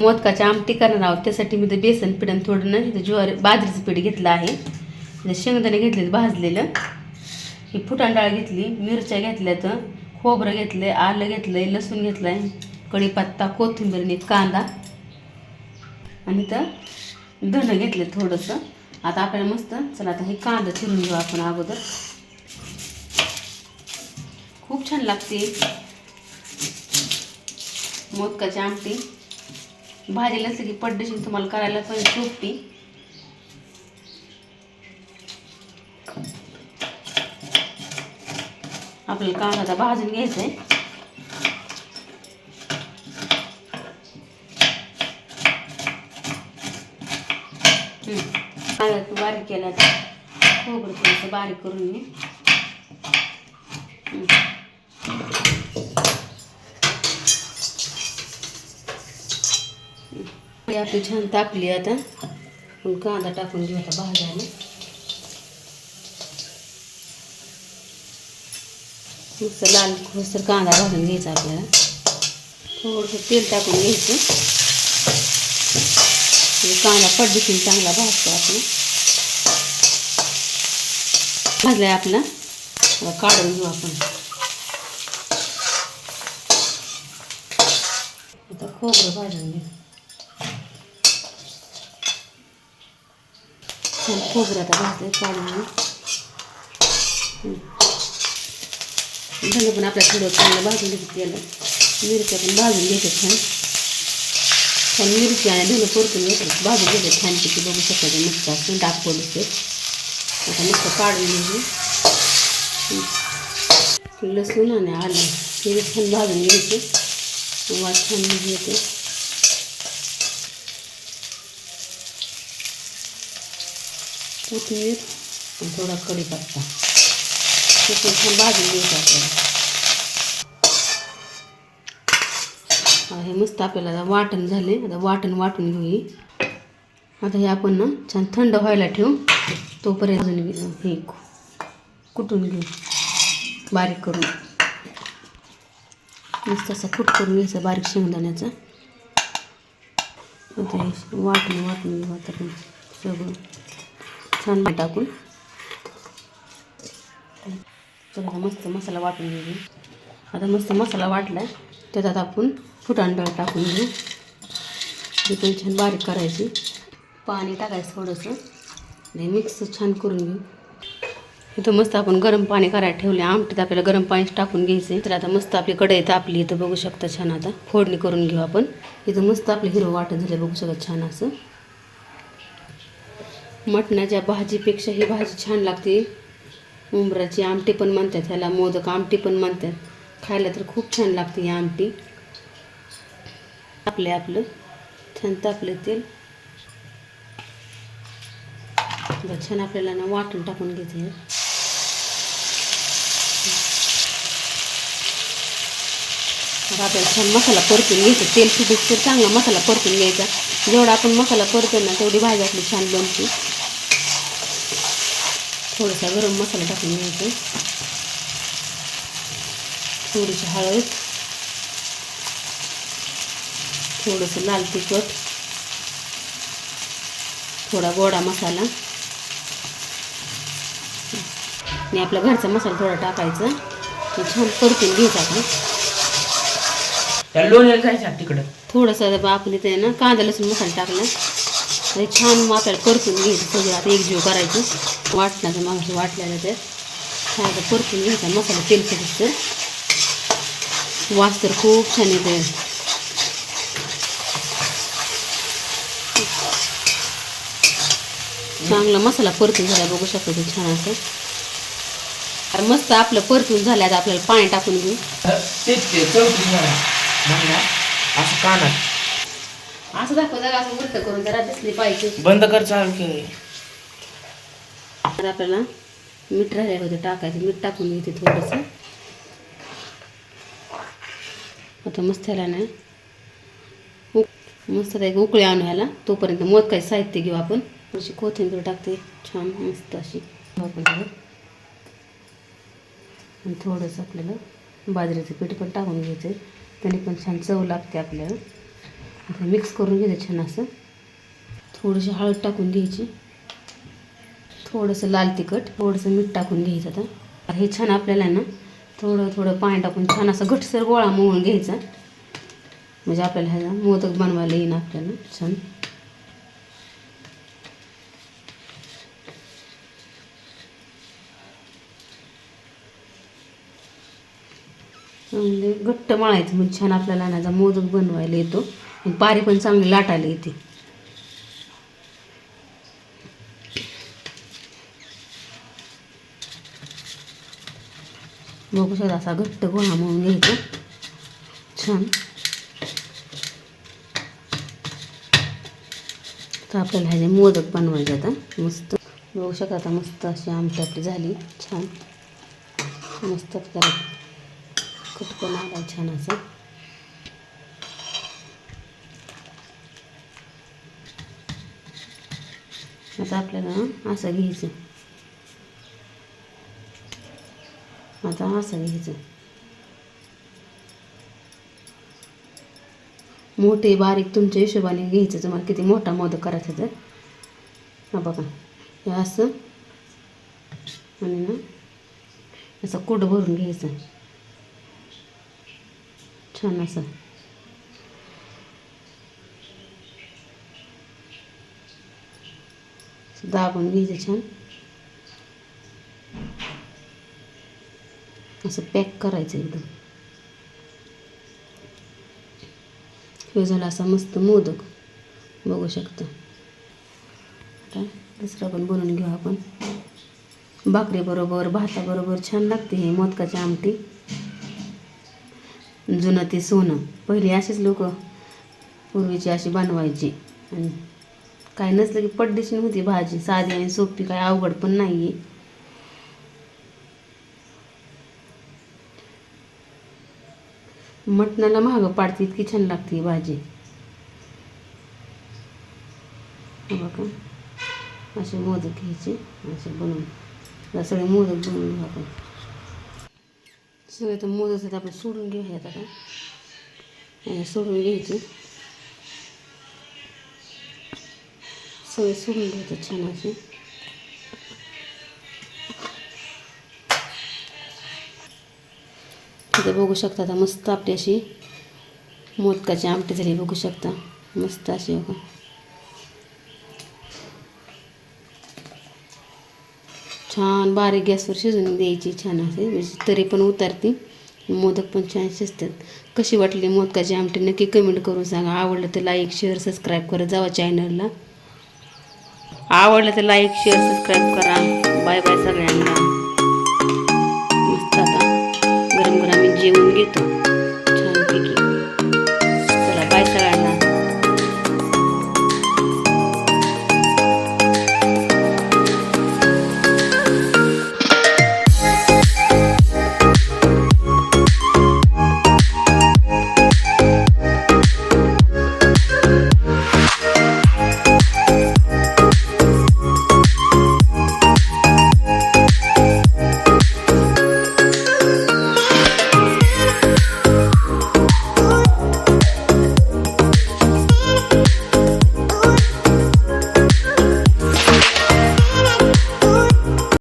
मोदकाची आमटी करणार आहोत. त्यासाठी मी ते बेसन पीठ आणि थोडं ना इथं ज्वारी बाजरीचं पीठ घेतलं आहे. शेंगदाणे घेतले भाजलेलं. ही फुटाण डाळ घेतली मिरच्या घेतल्या तर खोबरं घेतलं आलं घेतलंय लसूण घेतलंय कढीपत्ता कोथिंबीर कांदा. आणि तर धणं घेतलं थोडंसं. आता आपल्याला मस्त चला आता हे कांदा चिरून घेऊ आपण अगोदर. खूप छान लागते. मोदकाची आमटी. भाजी नसली की तुम्हाला करायला पण सोपी. आपल्याला कांदा भाजून घ्यायचं आहे कांदा बारीक केला आता खोबरं थोडंसं बारीक करून मी ही आपली छान तापली आता आपण कांदा टाकून घेऊ आता भाजायला मस्त लाल खोसर कांदा भाजून घ्यायचा आपल्याला थोडंसं तेल टाकून घ्यायचं कांदा पडदिशील चांगला भाजतो आपण भाजलाय आपला काढून घेऊ आपण छान खोबरं आता भाजले काढून घेऊ पण आपल्या थोडं चांगलं भाजून घेतलं केलं मिरच्या पण भाजून घ्यायचं छान पण मिरची आणि धनं परतून घेतलं भाजून घ्यायचं छान किती बघू शकतो नुसतं असं डाग पडूस ते आता मस्त काढून घेऊ लसूण आणि आलं हे छान भाजून घ्यायचं वाट छान येते कोथिंबीर आणि थोडा कढीपत्ता. ते पण छान भाजून घ्यायचं आपल्याला. हे मस्त आपल्याला आता वाटण झाले. आता वाटण वाटून घेऊ आता हे आपण ना छान थंड व्हायला ठेवू. तोपर्यंत अजून हे कुटून घेऊ. बारीक करून. मस्त असा कुट करून घ्यायचा बारीक शेंगदाण्याचा. आता हे वाटून वाटून घेऊ आता सगळं. छान टाकून. चला आता मस्त मसाला वाटून घेऊ. आता मस्त मसाला वाटला त्याच्यात आपण फुटाण डाळ टाकून घेऊ. ती पण छान बारीक करायची. पाणी टाकायचं थोडंसं. आणि मिक्स छान करून घेऊ. इथं मस्त आपण गरम पाणी करायला ठेवले आमटीत आपल्याला गरम पाणीच टाकून घ्यायचं तर आता मस्त आपली कढई तापली इथं बघू शकता छान आता. फोडणी करून घेऊ आपण. इथं मस्त आपलं हिरवं वाटण झालं बघू शकत छान असं. मटणाच्या भाजीपेक्षा ही भाजी छान लागते. उंबराची आमटी पण म्हणतात ह्याला मोदक आमटी पण म्हणतात. खायला तर खूप छान लागते ही आमटी. आपले आपलं छान तापले तेल. छान आपल्याला ना वाटण टाकून घेते आपल्याला छान मसाला परतून घ्यायचा. तेल सुटूस तर चांगला मसाला परतून घ्यायचा. जेवढा आपण मसाला परतो ना तेवढी भाजी आपली छान बनते. थोडासा गरम मसाला टाकून घ्यायचा. थोडीशी हळद. थोडंसं लाल तिखट. थोडा गोडा मसाला. आणि आपला घरचा मसाला थोडा टाकायचा. ते छान परतून घ्यायचा आपण. लोण्याला जायचं तिकडं थोडंसं आपण इथे ना कांदा लसूण मसाला टाकला. छान आपल्याला परतून घ्यायचं. सगळं आता एकजीव करायचं. वाटण्याचं मागचं वाटल्याला ते छान परतून घ्यायचा मसाला तेल तर वास तर खूप छान येते चांगला मसाला परतून झाला बघू शकतो ते छान असं. तर मस्त आपलं परतून झालं आता आपल्याला पाणी टाकून घेऊ असं कानात असं दाखव जरा असं उलट करून जरा दिसली पाहिजे. बंद कर चालू तर आपल्याला मीठ राहिले होते टाकायचं. मीठ टाकून घेते थोडंसं. आता मस्त ह्याला ना. मस्त एक उकळी आणू ह्याला. तोपर्यंत मोद काही साहित्य घेऊ आपण. अशी कोथिंबीर टाकते. छान मस्त अशी. आणि थोडंसं आपल्याला बाजरीचं पीठ पण टाकून घ्यायचं त्याने पण छान चव लागते आपल्याला. मिक्स करून घ्यायचं छान असं. थोडीशी हळद टाकून घ्यायची. थोडंसं लाल तिखट थोडंसं मीठ टाकून घ्यायचं आता. हे छान आपल्याला ना थोडं थोडं पाणी टाकून छान असं घटसर गोळा मोळून घ्यायचा. म्हणजे आपल्याला ह्याचा मोदक बनवायला येईन आपल्याला छान. म्हणजे घट्ट मळायचं म्हणजे छान आपल्याला ह्याचा मोदक बनवायला येतो. पारी पण चांगली लाटायला येते. बघू शकता असा घट्ट गोळा म्हणून घ्यायचा. छान. तर आपल्याला ह्याचे मोदक बनवायचे आता. मस्त. बघू शकता आता मस्त अशी आमटी आपली झाली. छान. मस्त त्याला कटकन आला छान असं. आता आपल्याला असं घ्यायचं. आता असं घ्यायचं मोठे बारीक तुमच्या हिशोबाने घ्यायचं, तुम्हाला किती मोठा मोदक करायचा हा हे आणि ना घ्यायचं. छान असं. असं पॅक करायचं एकदम. हे झालं असा मस्त मोदक. बघू शकता. आता दुसरा पण बनवून घेऊ आपण. भाकरीबरोबर भाताबरोबर छान लागते हे मोदकाची आमटी. जुनं ते सोनं. पहिले असेच लोक पूर्वीची अशी बनवायची. आणि काय नसलं की पड्डीची होती भाजी. साधी आणि सोपी काय अवघड पण नाही आहे मटणाला महाग पाडते इतकी छान लागते ही भाजी. बघा. असे मोदक घ्यायचे असे बनवून सगळे मोदक बनवून घेऊ आपण. सगळे तर मोदक आहेत आपण सोडून घेऊया आता. का सोडून घ्यायचे. सगळे सोडून घ्यायचे छान असे. इथे बघू शकता आता मस्त आपली अशी मोदकाची आमटी झाली बघू शकता. मस्त अशी बघा. छान बारीक गॅसवर शिजवून द्यायची छान असे म्हणजे तरी पण उतरते. मोदक पण छान शिजतात. कशी वाटली मोदकाची आमटी? नक्की कमेंट करून सांगा. आवडलं तर लाईक शेअर सबस्क्राईब करत जावा चॅनलला आवडलं तर लाईक शेअर सबस्क्राईब करा. बाय बाय सगळ्यांना. मस्त आता. जेवून घेतो.